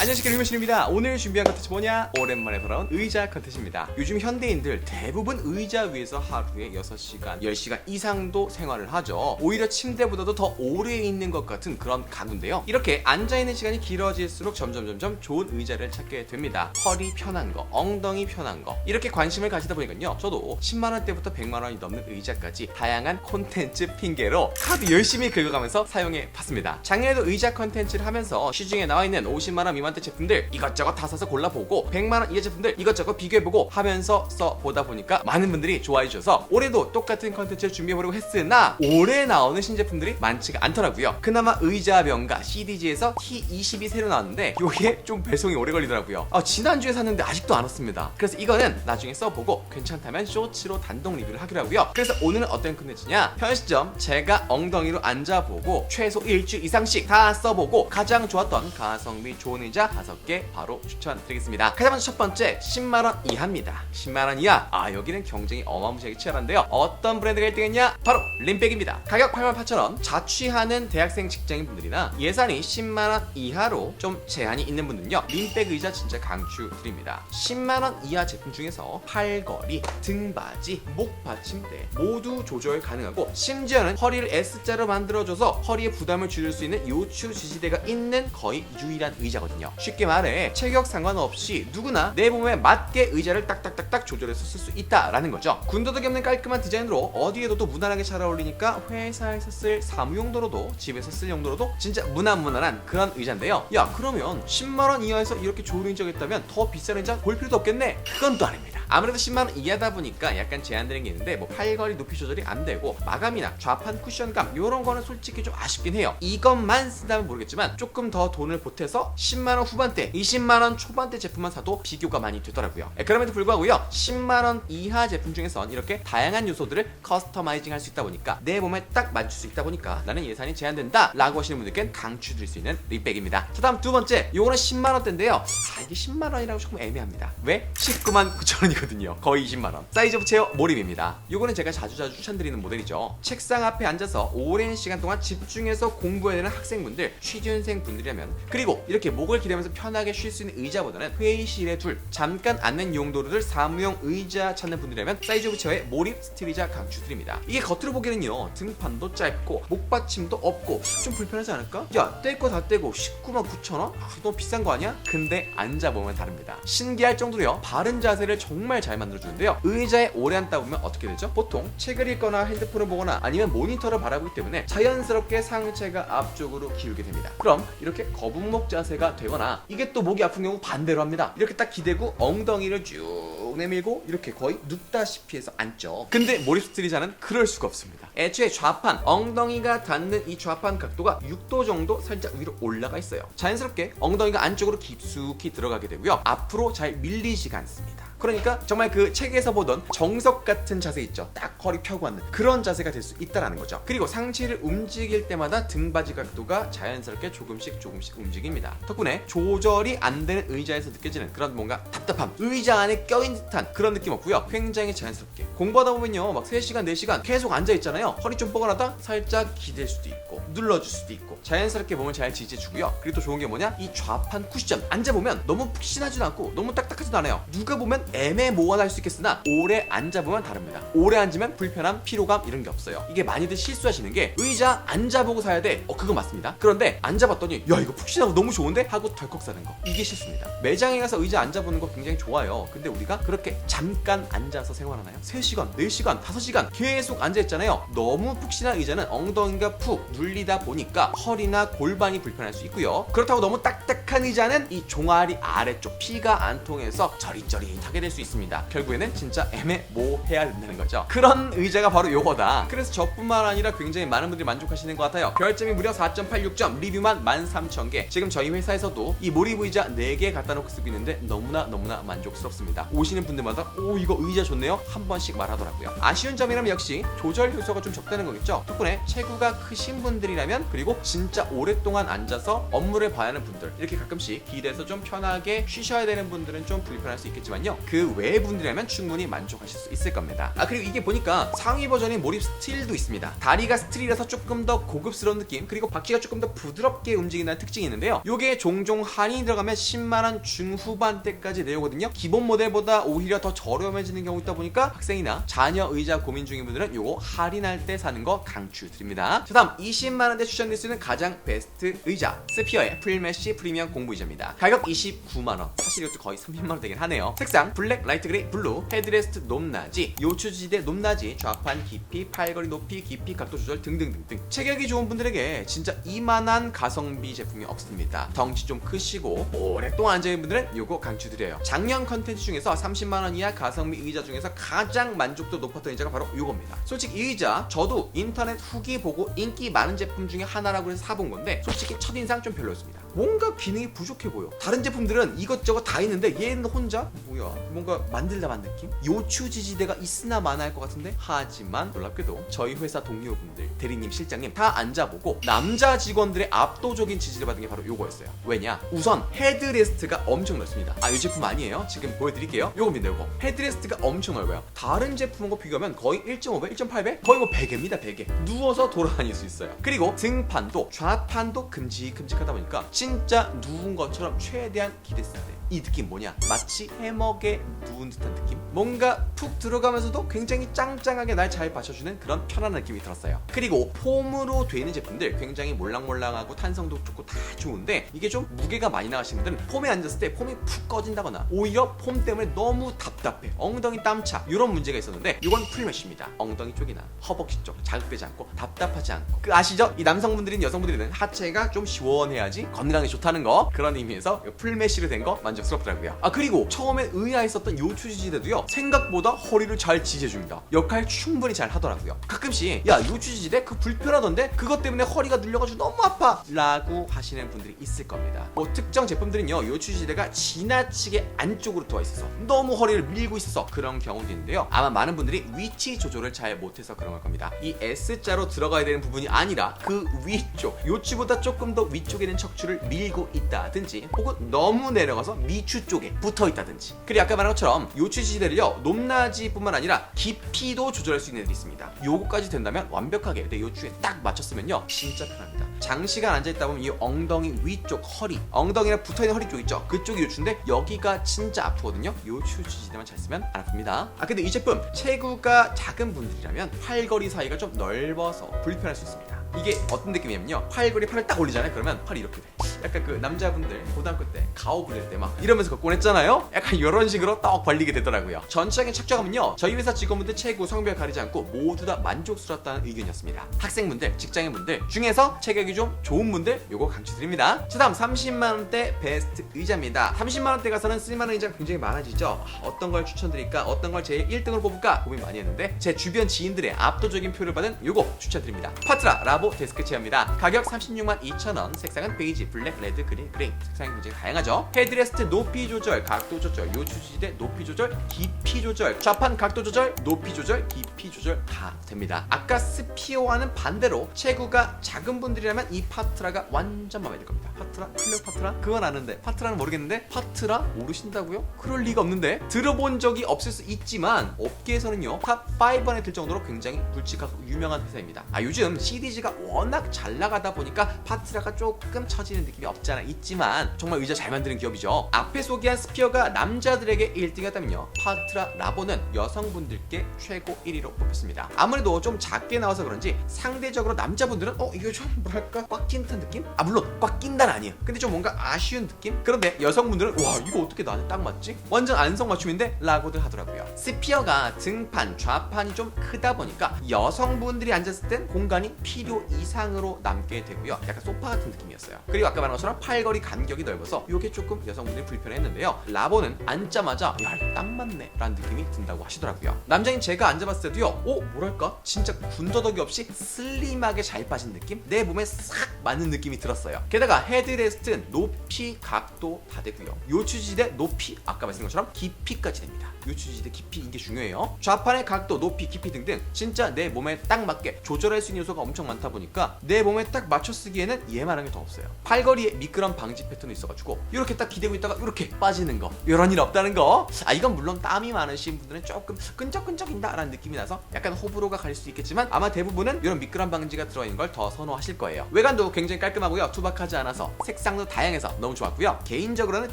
안녕하십니까 리무신입니다. 오늘 준비한 컨텐츠 뭐냐? 오랜만에 돌아온 의자 컨텐츠입니다. 요즘 현대인들 대부분 의자 위에서 하루에 6시간, 10시간 이상도 생활을 하죠. 오히려 침대보다도 더 오래 있는 것 같은 그런 가구인데요. 이렇게 앉아있는 시간이 길어질수록 점점점점 좋은 의자를 찾게 됩니다. 허리 편한 거, 엉덩이 편한 거 이렇게 관심을 가지다 보니까요. 저도 10만원대부터 100만원이 넘는 의자까지 다양한 콘텐츠 핑계로 카드 열심히 긁어가면서 사용해 봤습니다. 작년에도 의자 컨텐츠를 하면서 시중에 나와있는 50만원 미만 대 제품들 이것저것 다 사서 골라보고 100만원 이하 제품들 이것저것 비교해보고 하면서 써보다 보니까 많은 분들이 좋아해 주셔서 올해도 똑같은 컨텐츠를 준비해보려고 했으나 올해 나오는 신제품들이 많지가 않더라고요. 그나마 의자 명가 CDG에서 T20이 새로 나왔는데 이게 좀 배송이 오래 걸리더라고요. 아, 지난주에 샀는데 아직도 안 왔습니다. 그래서 이거는 나중에 써보고 괜찮다면 쇼츠로 단독 리뷰를 하기로 하고요. 그래서 오늘은 어떤 컨텐츠냐? 편의점 제가 엉덩이로 앉아보고 최소 일주 이상씩 다 써보고 가장 좋았던 가성비 좋은 의자 5개 바로 추천드리겠습니다. 가장 먼저 첫 번째 10만원 이하입니다. 10만원 이하. 아 여기는 경쟁이 어마무시하게 치열한데요. 어떤 브랜드가 1등했냐? 바로 림백입니다. 가격 88,000원. 자취하는 대학생 직장인분들이나 예산이 10만원 이하로 좀 제한이 있는 분들은요 림백 의자 진짜 강추드립니다. 10만원 이하 제품 중에서 팔걸이, 등받이, 목 받침대 모두 조절 가능하고 심지어는 허리를 S자로 만들어줘서 허리의 부담을 줄일 수 있는 요추 지지대가 있는 거의 유일한 의자거든요 쉽게 말해 체격 상관없이 누구나 내 몸에 맞게 의자를 딱딱딱딱 조절해서 쓸 수 있다라는 거죠. 군더더기 없는 깔끔한 디자인으로 어디에 둬도 무난하게 잘 어울리니까 회사에서 쓸 사무용도로도 집에서 쓸 용도로도 진짜 무난무난한 그런 의자인데요. 야 그러면 10만원 이하에서 이렇게 좋은 의자가 있다면 더 비싼 의자 볼 필요도 없겠네? 그건 또 아닙니다. 아무래도 10만원 이하다 보니까 약간 제한되는 게 있는데 뭐 팔걸이 높이 조절이 안 되고 마감이나 좌판 쿠션감 이런 거는 솔직히 좀 아쉽긴 해요. 이것만 쓴다면 모르겠지만 조금 더 돈을 보태서 10만원 후반대 20만원 초반대 제품만 사도 비교가 많이 되더라고요. 예, 그럼에도 불구하고요 10만원 이하 제품 중에선 이렇게 다양한 요소들을 커스터마이징 할 수 있다 보니까 내 몸에 딱 맞출 수 있다 보니까 나는 예산이 제한된다 라고 하시는 분들께는 강추드릴 수 있는 립백입니다. 자 다음 두 번째 요거는 10만원대인데요. 아 이게 10만원이라고 조금 애매합니다. 왜? 19만 9천원이거든요. 거의 20만원. 사이즈 체어 몰입입니다. 요거는 제가 자주자주 추천드리는 모델이죠. 책상 앞에 앉아서 오랜 시간 동안 집중해서 공부해야 되는 학생분들 취준생 분들이라면 그리고 이렇게 목을 기대면서 편하게 쉴 수 있는 의자보다는 회의실에 둘 잠깐 앉는 용도로들 사무용 의자 찾는 분들이라면 사이즈 체어의 몰입 스틸 의자 강추드립니다 이게 겉으로 보기에는요 등판도 짧고 목받침도 없고 좀 불편하지 않을까? 야뗄 거 다 떼고 19만 9천 원? 아, 너무 비싼 거 아니야? 근데 앉아보면 다릅니다 신기할 정도로요 바른 자세를 정말 잘 만들어주는데요 의자에 오래 앉다 보면 어떻게 되죠? 보통 책을 읽거나 핸드폰을 보거나 아니면 모니터를 바라보기 때문에 자연스럽게 상체가 앞쪽으로 기울게 됩니다 그럼 이렇게 거북목 자세가 되 거나 이게 또 목이 아픈 경우 반대로 합니다. 이렇게 딱 기대고 엉덩이를 쭉 내밀고 이렇게 거의 눕다시피 해서 앉죠. 근데 몰입 스트리자는 그럴 수가 없습니다. 애초에 좌판 엉덩이가 닿는 이 좌판 각도가 6도 정도 살짝 위로 올라가 있어요. 자연스럽게 엉덩이가 안쪽으로 깊숙이 들어가게 되고요. 앞으로 잘 밀리지가 않습니다. 그러니까 정말 그 책에서 보던 정석 같은 자세 있죠? 딱 허리 펴고 앉는 그런 자세가 될 수 있다라는 거죠. 그리고 상체를 움직일 때마다 등받이 각도가 자연스럽게 조금씩 조금씩 움직입니다. 덕분에 조절이 안 되는 의자에서 느껴지는 그런 뭔가 답답함 의자 안에 껴인 듯한 그런 느낌 없고요. 굉장히 자연스럽게. 공부하다 보면요 막 3시간 4시간 계속 앉아 있잖아요. 허리 좀 뻐근하다 살짝 기댈 수도 있고 눌러줄 수도 있고 자연스럽게 몸을 잘 지지해주고요. 그리고 또 좋은 게 뭐냐? 이 좌판 쿠션. 앉아 보면 너무 푹신하지도 않고 너무 딱딱하지도 않아요. 누가 보면 애매모호할 수 있겠으나 오래 앉아 보면 다릅니다. 오래 앉으면 불편함 피로감 이런 게 없어요. 이게 많이들 실수하시는 게 의자 앉아보고 사야 돼 어 그거 맞습니다. 그런데 앉아봤더니 야 이거 푹신하고 너무 좋은데? 하고 덜컥 사는 거. 이게 실수입니다. 매장에 가서 의자 앉아보는 거 굉장히 좋아요. 근데 우리가 그렇게 잠깐 앉아서 생활하나요? 3시간 4시간 5시간 계속 앉아있잖아요. 너무 푹신한 의자는 엉덩이가 푹 눌리다 보니까 허리나 골반이 불편할 수 있고요. 그렇다고 너무 딱딱한 의자는 이 종아리 아래쪽 피가 안 통해서 저릿저릿하게 될 수 있습니다. 결국에는 진짜 애매모해야 된다는 거죠. 그런 의자가 바로 요거다. 그래서 저뿐만 아니라 굉장히 많은 분들이 만족하시는 것 같아요. 별점이 무려 4.86점 리뷰만 13,000개. 지금 저희 회사에서도 이 몰입 의자 4개 갖다 놓고 쓰고 있는데 너무나 너무나 만족스럽습니다. 오시는 분들마다 오 이거 의자 좋네요 한 번씩 말하더라고요 아쉬운 점이라면 역시 조절 효소가 좀 적다는 거겠죠 덕분에 체구가 크신 분들이라면 그리고 진짜 오랫동안 앉아서 업무를 봐야 하는 분들 이렇게 가끔씩 길에서 좀 편하게 쉬셔야 되는 분들은 좀 불편할 수 있겠지만요 그외 분들이라면 충분히 만족하실 수 있을 겁니다. 아 그리고 이게 보니까 상위 버전의 몰입 스틸도 있습니다. 다리가 스틸이라서 조금 더 고급스러운 느낌 그리고 바퀴가 조금 더 부드럽게 움직인다는 특징이 있는데요. 요게 종종 할인이 들어가면 10만 원 중후반대까지 내오거든요. 기본 모델보다 오히려 더 저렴해지는 경우 있다 보니까 학생이나 자녀 의자 고민 중인 분들은 요거 할인할 때 사는 거 강추드립니다. 자 다음 20만 원대 추천드릴 수 있는 가장 베스트 의자 스피어의 프릴메시 프리미엄 공부 의자입니다. 가격 29만 원. 사실 이것도 거의 30만 원 되긴 하네요. 색상 블랙, 라이트 그레이, 블루, 헤드레스트 높낮이, 요추지대 높낮이, 좌판 깊이, 팔걸이 높이, 깊이, 각도 조절 등등등등. 체격이 좋은 분들에게 진짜 이만한 가성비 제품이 없습니다. 덩치 좀 크시고 오랫동안 앉아있는 분들은 요거 강추드려요. 작년 컨텐츠 중에서 30만 원 이하 가성비 의자 중에서 가장 만족도 높았던 의자가 바로 요겁니다. 솔직히 이 의자 저도 인터넷 후기 보고 인기 많은 제품 중에 하나라고 해서 사본 건데 솔직히 첫인상 좀 별로였습니다. 뭔가 기능이 부족해 보여. 다른 제품들은 이것저것 다 있는데 얘는 혼자 뭐야? 뭔가 만들다 만 느낌? 요추 지지대가 있으나 마나할 것 같은데 하지만 놀랍게도 저희 회사 동료분들 대리님 실장님 다 앉아보고 남자 직원들의 압도적인 지지를 받은 게 바로 요거였어요. 왜냐? 우선 헤드레스트가 엄청 넓습니다. 아 이 제품 아니에요. 지금 보여드릴게요. 요겁니다 요거. 헤드레스트가 엄청 넓어요. 다른 제품하고 비교하면 거의 1.5배, 1.8배? 거의 뭐 베개입니다 베개. 누워서 돌아다닐 수 있어요. 그리고 등판도 좌판도 큼직큼직하다 보니까 진짜 누운 것처럼 최대한 기댔어요. 이 느낌 뭐냐? 마치 해먹에 누운 듯한 느낌? 뭔가 푹 들어가면서도 굉장히 짱짱하게 날 잘 받쳐주는 그런 편안한 느낌이 들었어요. 그리고 폼으로 되는 제품들 굉장히 몰랑몰랑하고 탄성도 좋고 다 좋은데 이게 좀 무게가 많이 나가시는 분들은 폼에 앉았을 때 폼이 푹 꺼진다거나 오히려 폼 때문에 너무 답답해 엉덩이 땀차 이런 문제가 있었는데 이건 풀메쉬입니다. 엉덩이 쪽이나 허벅지 쪽 자극되지 않고 답답하지 않고 그 아시죠? 이 남성분들인 여성분들이는 하체가 좀 시원해야지 건강에 좋다는 거 그런 의미에서 풀메쉬로 된 거 만 족스럽더라고요. 아 그리고 처음에 의아했었던 요 추지지대도요 생각보다 허리를 잘 지지해줍니다. 역할 충분히 잘 하더라고요. 가끔씩 야 요 추지지대 그 불편하던데 그것 때문에 허리가 눌려가지고 너무 아파 라고 하시는 분들이 있을 겁니다. 뭐 특정 제품들은요 요 추지지대가 지나치게 안쪽으로 들어와 있어서 너무 허리를 밀고 있어서 그런 경우도 있는데요. 아마 많은 분들이 위치 조절을 잘 못해서 그런 걸 겁니다. 이 S자로 들어가야 되는 부분이 아니라 그 위쪽 요추보다 조금 더 위쪽에 있는 척추를 밀고 있다든지 혹은 너무 내려가서 미추 쪽에 붙어 있다든지. 그리고 아까 말한 것처럼 요추 지지대를요 높낮이뿐만 아니라 깊이도 조절할 수 있는 애들이 있습니다. 요거까지 된다면 완벽하게 내 요추에 딱 맞췄으면요. 진짜 편합니다. 장시간 앉아있다 보면 이 엉덩이 위쪽 허리 엉덩이랑 붙어있는 허리 쪽 있죠? 그쪽이 요추인데 여기가 진짜 아프거든요. 요추 지지대만 잘 쓰면 안 아픕니다. 아 근데 이 제품 체구가 작은 분들이라면 팔걸이 사이가 좀 넓어서 불편할 수 있습니다 이게 어떤 느낌이냐면요. 팔걸이 팔을 딱 올리잖아요. 그러면 팔이 이렇게 돼. 약간 그 남자분들 고등학교 때 가오 부릴 때 막 이러면서 걷곤 했잖아요. 약간 이런 식으로 떡 벌리게 되더라고요. 전체적인 착장하면요. 저희 회사 직원분들 체구 성별 가리지 않고 모두 다 만족스럽다는 의견이었습니다. 학생분들 직장인분들 중에서 체격이 좀 좋은 분들 요거 강추드립니다. 자 다음 30만원대 베스트 의자입니다. 30만원대 가서는 쓸만한 의자가 굉장히 많아지죠. 아, 어떤 걸 추천드릴까? 어떤 걸 제일 1등으로 뽑을까? 고민 많이 했는데 제 주변 지인들의 압도적인 표를 받은 요거 추천드립니다. 파트라 라보 데스크 체어입니다. 가격 36만 2천원 색상은 베이지 블랙 레드 그린 그레이 색상이 굉장히 다양하죠? 헤드레스트 높이 조절 각도 조절. 요추지대 높이 조절 깊이 조절. 좌판 각도 조절 높이 조절 깊이 조절 다 됩니다. 아까 스피어와는 반대로 체구가 작은 분들이라면 이 파트라가 완전 마음에 들 겁니다. 파트라? 클레오 파트라? 그건 아는데. 파트라는 모르겠는데? 파트라? 모르신다고요? 그럴 리가 없는데? 들어본 적이 없을 수 있지만 업계에서는요 탑 5 안에 들 정도로 굉장히 굵직하고 유명한 회사입니다. 아 요즘 CDG가 워낙 잘 나가다 보니까 파트라가 조금 처지는 느낌이 없지 않아. 있지만 정말 의자 잘 만드는 기업이죠. 앞에 소개한 스피어가 남자들에게 1등이었다면요. 파트라 라보는 여성분들께 최고 1위로 뽑혔습니다. 아무래도 좀 작게 나와서 그런지 상대적으로 남자분들은 어 이거 좀 뭐랄까? 꽉 낀 듯한 느낌? 아 물론 꽉 낀다는 아니에요. 근데 좀 뭔가 아쉬운 느낌? 그런데 여성분들은 와 이거 어떻게 나한테 딱 맞지? 완전 안성맞춤인데 라고들 하더라고요. 스피어가 등판 좌판이 좀 크다 보니까 여성분들이 앉았을 땐 공간이 필요 이상으로 남게 되고요. 약간 소파 같은 느낌이었어요. 그리고 아까 말한 것처럼 팔걸이 간격이 넓어서 이게 조금 여성분들이 불편했는데요. 라보는 앉자마자 야 딱 맞네 라는 느낌이 든다고 하시더라고요. 남자인 제가 앉아봤을 때도요 어 뭐랄까? 진짜 군더더기 없이 슬림하게 잘 빠진 느낌? 내 몸에 싹 맞는 느낌이 들었어요. 게다가 헤드레스트는 높이 각도 다 되고요. 요추지대 높이 아까 말씀드린 것처럼 깊이까지 됩니다 요추지대 깊이 이게 중요해요 좌판의 각도 높이 깊이 등등 진짜 내 몸에 딱 맞게 조절할 수 있는 요소가 엄청 많다 보니까 내 몸에 딱 맞춰 쓰기에는 얘만한 게 더 없어요 팔걸이 허리에 미끄럼 방지 패턴이 있어가지고 이렇게 딱 기대고 있다가 이렇게 빠지는 거 이런 일 없다는 거. 아 이건 물론 땀이 많으신 분들은 조금 끈적끈적인다라는 느낌이 나서 약간 호불호가 갈 수 있겠지만 아마 대부분은 이런 미끄럼 방지가 들어있는 걸 더 선호하실 거예요. 외관도 굉장히 깔끔하고요. 투박하지 않아서 색상도 다양해서 너무 좋았고요. 개인적으로는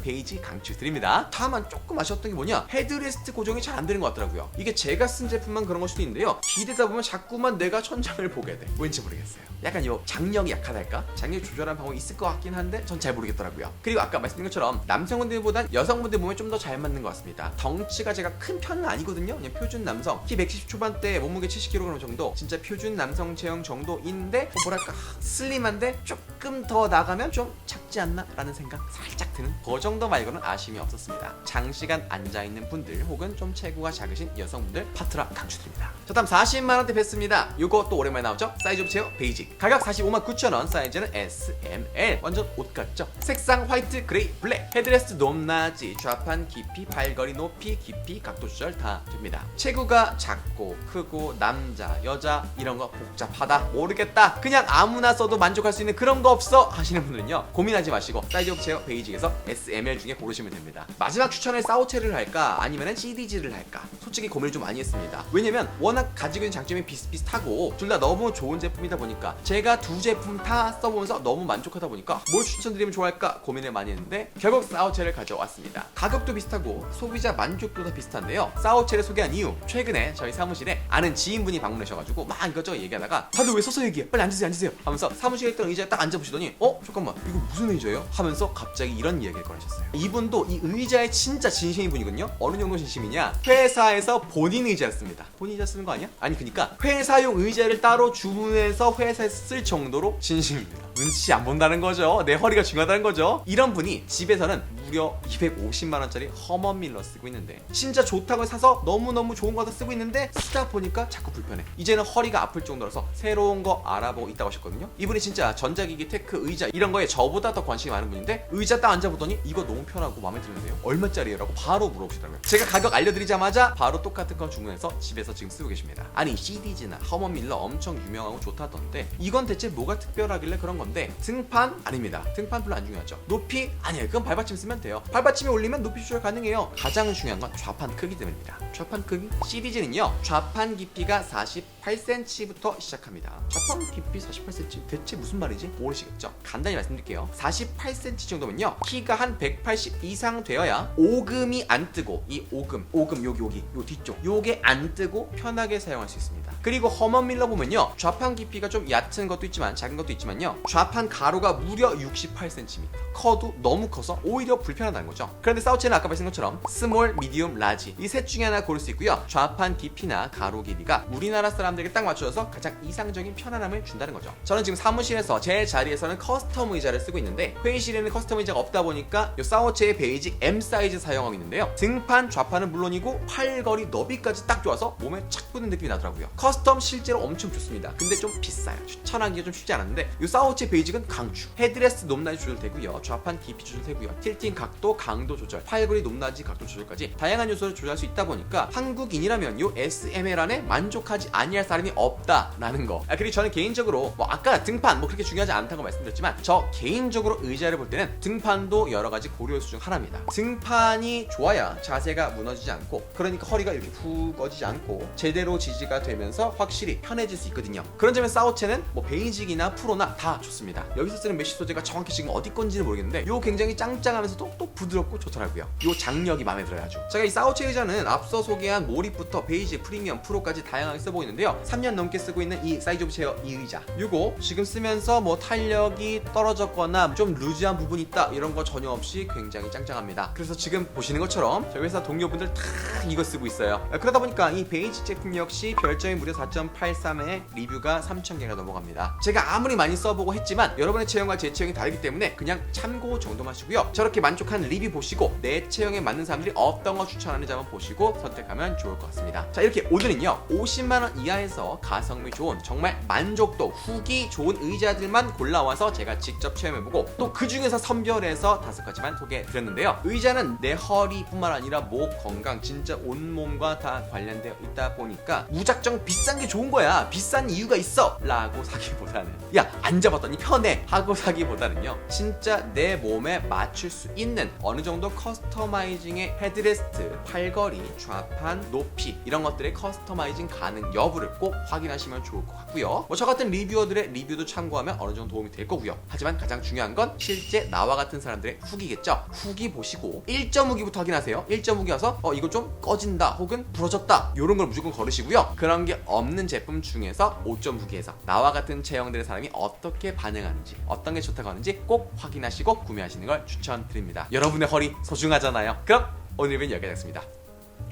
베이지 강추드립니다. 다만 조금 아쉬웠던 게 뭐냐 헤드레스트 고정이 잘 안 되는 것 같더라고요. 이게 제가 쓴 제품만 그런 걸 수도 있는데요. 기대다 보면 자꾸만 내가 천장을 보게 돼. 왠지 모르겠어요. 약간 요 장력이 약하달까? 장력 조절한 방법이 있을 것 같긴 한데 전 잘 모르겠더라고요. 그리고 아까 말씀드린 것처럼 남성분들보단 여성분들 몸에 좀 더 잘 맞는 것 같습니다. 덩치가 제가 큰 편은 아니거든요. 그냥 표준 남성 키110 초반대 몸무게 70kg 정도 진짜 표준 남성 체형 정도인데 어, 뭐랄까 슬림한데 조금 더 나가면 좀 작지 않나? 라는 생각 살짝 드는 그 정도 말고는 아쉬움이 없었습니다. 장시간 앉아있는 분들 혹은 좀 체구가 작으신 여성분들 파트라 강추드립니다. 자 다음 40만원대 뺐습니다. 요거 또 오랜만에 나오죠? 사이즈 체어 베이직 가격 45만 9천원 사이즈는 SML 완전 옷 같죠? 색상 화이트 그레이 블랙 헤드레스트 높낮이 좌판 깊이 발걸이 높이 깊이 각도 조절 다 됩니다. 체구가 작고 크고 남자 여자 이런 거 복잡하다 모르겠다 그냥 아무나 써도 만족할 수 있는 그런 거 없어 하시는 분들은요 고민하지 마시고 사이즈 체어 베이직에서 SML 중에 고르시면 됩니다. 마지막 추천을 사오체를 할까 아니면 CDG를 할까 솔직히 고민을 좀 많이 했습니다. 왜냐면 워낙 가지고 있는 장점이 비슷비슷하고 둘 다 너무 좋은 제품이다 보니까 제가 두 제품 다 써보면서 너무 만족하다 보니까 뭘 추천드리면 좋아할까 고민을 많이 했는데 결국 사오체를 가져왔습니다. 가격도 비슷하고 소비자 만족도도 비슷한데요. 사오체를 소개한 이유 최근에 저희 사무실에 아는 지인분이 방문하셔가지고 막 이것저것 얘기하다가 다들 왜 서서 얘기해 빨리 앉으세요 앉으세요 하면서 사무실에 있던 의자에 딱 앉아보시더니 어 잠깐만 이거 무슨 의자예요? 하면서 갑자기 이런 이야기를 꺼내셨어요. 이분도 이 의자에 진짜 진심인 분이거든요. 어느 정도 진심이냐? 회사에서 본인 의자였습니다. 본인 의자 쓰는 거 아니야? 아니 그니까 회사용 의자를 따로 주문해서 회사에 쓸 정도로 진심입니다. 눈치 안 본다는 거죠. 내 허리가 중요하다는 거죠. 이런 분이 집에서는 무려 250만 원짜리 허먼 밀러 쓰고 있는데 진짜 좋다고 사서 너무너무 좋은 거다 쓰고 있는데 쓰다 보니까 자꾸 불편해. 이제는 허리가 아플 정도라서 새로운 거 알아보고 있다고 하셨거든요. 이분이 진짜 전자기기 테크 의자 이런 거에 저보다 더 관심이 많은 분인데 의자 딱 앉아보더니 이거 너무 편하고 마음에 드는데요. 얼마짜리예요? 라고 바로 물어보시더라고요. 제가 가격 알려드리자마자 바로 똑같은 거 주문해서 집에서 지금 쓰고 계십니다. 아니 CDG나 허먼 밀러 엄청 유명하고 좋다던데 이건 대체 뭐가 특별하길래 그런 건데 등판 아닙니다. 등판 별로 안 중요하죠. 높이 아니에요. 그건 발받침 쓰면 돼요. 발받침에 올리면 높이 조절 가능해요. 가장 중요한 건 좌판 크기 때문입니다. 좌판 크기 CDG는요 좌판 깊이가 48cm부터 시작합니다. 좌판 깊이 48cm 대체 무슨 말이지? 모르시겠죠? 간단히 말씀드릴게요. 48cm 정도면요 키가 한 180 이상 되어야 오금이 안 뜨고 이 오금 오금 여기 여기 요 뒤쪽 요게 안 뜨고 편하게 사용할 수 있습니다. 그리고 허먼 밀러 보면요. 좌판 깊이가 좀 얕은 것도 있지만 작은 것도 있지만요. 좌판 가로가 무려 68cm 커도 너무 커서 오히려 불편하다는 거죠. 그런데 사우체는 아까 말씀드린 것처럼 스몰, 미디움, 라지 이 셋 중에 하나 고를 수 있고요. 좌판 깊이나 가로 길이가 우리나라 사람들에게 딱 맞춰져서 가장 이상적인 편안함을 준다는 거죠. 저는 지금 사무실에서 제 자리에서는 커스텀 의자를 쓰고 있는데 회의실에는 커스텀 의자가 없다 보니까 이 사우체의 베이직 M 사이즈 사용하고 있는데요. 등판, 좌판은 물론이고 팔걸이 너비까지 딱 좋아서 몸에 착 붙는 느낌이 나더라고요 텀 실제로 엄청 좋습니다. 근데 좀 비싸요. 추천하기가 좀 쉽지 않은데 이 사우치 베이직은 강추. 헤드레스트 높낮이 조절되고요. 좌판 깊이 조절되고요. 틸팅 각도, 강도 조절, 팔걸이 높낮이 각도 조절까지 다양한 요소를 조절할 수 있다 보니까 한국인이라면 이 SML 안에 만족하지 아니할 사람이 없다라는 거. 아, 그리고 저는 개인적으로 뭐 아까 등판 뭐 그렇게 중요하지 않다고 말씀드렸지만 저 개인적으로 의자를 볼 때는 등판도 여러 가지 고려 요소 중 하나입니다. 등판이 좋아야 자세가 무너지지 않고 그러니까 허리가 이렇게 훅 꺼지지 않고 제대로 지지가 되면서 확실히 편해질 수 있거든요. 그런 점에서 사우체는 뭐 베이직이나 프로나 다 좋습니다. 여기서 쓰는 메쉬 소재가 정확히 지금 어디 건지는 모르겠는데 요 굉장히 짱짱하면서도 또 부드럽고 좋더라고요. 요 장력이 마음에 들어요 아주. 제가 이 사우체 의자는 앞서 소개한 모립부터 베이직, 프리미엄, 프로까지 다양하게 써보고 있는데요. 3년 넘게 쓰고 있는 이 사이즈 오브 체어 이 의자. 요거 지금 쓰면서 뭐 탄력이 떨어졌거나 좀 루즈한 부분이 있다 이런 거 전혀 없이 굉장히 짱짱합니다. 그래서 지금 보시는 것처럼 저희 회사 동료분들 다 이거 쓰고 있어요. 그러다 보니까 이 베이직 제품 역시 별점이 무려 4.83에 리뷰가 3,000개가 넘어갑니다. 제가 아무리 많이 써보고 했지만 여러분의 체형과 제 체형이 다르기 때문에 그냥 참고 정도만 하시고요. 저렇게 만족한 리뷰 보시고 내 체형에 맞는 사람들이 어떤 거 추천하는지 한번 보시고 선택하면 좋을 것 같습니다. 자 이렇게 오늘은요 50만 원 이하에서 가성비 좋은 정말 만족도 후기 좋은 의자들만 골라와서 제가 직접 체험해보고 또 그 중에서 선별해서 다섯 가지만 소개해드렸는데요. 의자는 내 허리뿐만 아니라 목 건강 진짜 온 몸과 다 관련되어 있다 보니까 무작정 비싸 비싼 게 좋은 거야. 비싼 이유가 있어. 라고 사기보다는. 야 앉아봤더니 편해. 하고 사기보다는요. 진짜 내 몸에 맞출 수 있는 어느 정도 커스터마이징의 헤드레스트 팔걸이 좌판 높이 이런 것들의 커스터마이징 가능 여부를 꼭 확인하시면 좋을 것 같고요. 뭐 저 같은 리뷰어들의 리뷰도 참고하면 어느 정도 도움이 될 거고요. 하지만 가장 중요한 건 실제 나와 같은 사람들의 후기겠죠? 후기 보시고 1.5기부터 확인하세요. 1.5기 와서 어 이거 좀 꺼진다 혹은 부러졌다. 이런 걸 무조건 걸으시고요. 그런 게 없는 제품 중에서 5.9기에서 나와 같은 체형들의 사람이 어떻게 반응하는지 어떤 게 좋다고 하는지 꼭 확인하시고 구매하시는 걸 추천드립니다. 여러분의 허리 소중하잖아요. 그럼 오늘 은 여기까지였습니다.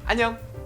안녕